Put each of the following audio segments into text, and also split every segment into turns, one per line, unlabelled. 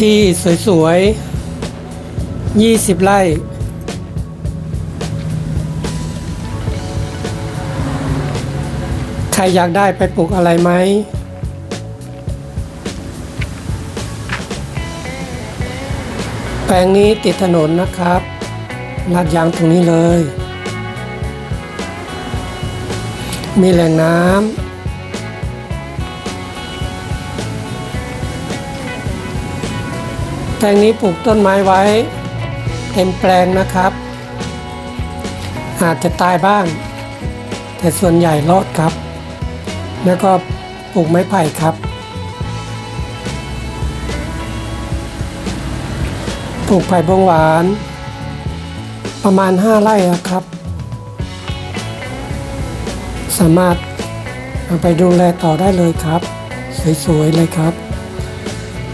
ที่สวยๆ 20 ไร่ใครอยากได้ไปปลูกอะไรไหม แปลงนี้ติดถนนนะครับ ลาดยางตรงนี้เลย มีแหล่งน้ำ แปลงนี้ปลูกต้นไม้ไว้ เต็มแปลงนะครับ อาจจะตายบ้าง แต่ส่วนใหญ่รอดครับ แล้วก็ปลูกไม้ไผ่ครับ ปลูกไผ่บงหวาน ประมาณ 5 ไร่ครับ สามารถเอาไปดูแลต่อได้เลยครับ สวยๆเลยครับ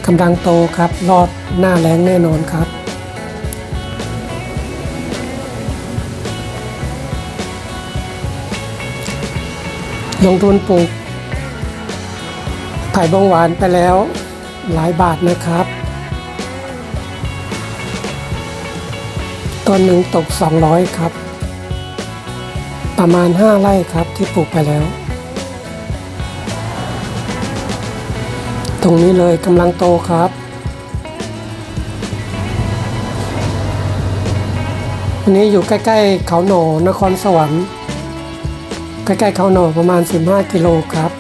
กำลังโตครับรอดหน้าแรงแน่นอนครับ ลงทุนปลูกไผ่บงหวานไปแล้วหลายบาทนะครับ ต้นหนึ่งตก 200 ครับ ประมาณ 5 ไร่ครับที่ปลูกไปแล้ว ตรงนี้เลยกำลังโตครับ อันนี้อยู่ใกล้ๆเขาหนนครสวรรค์ ใกล้ๆเขาหนประมาณ 15 กิโลครับ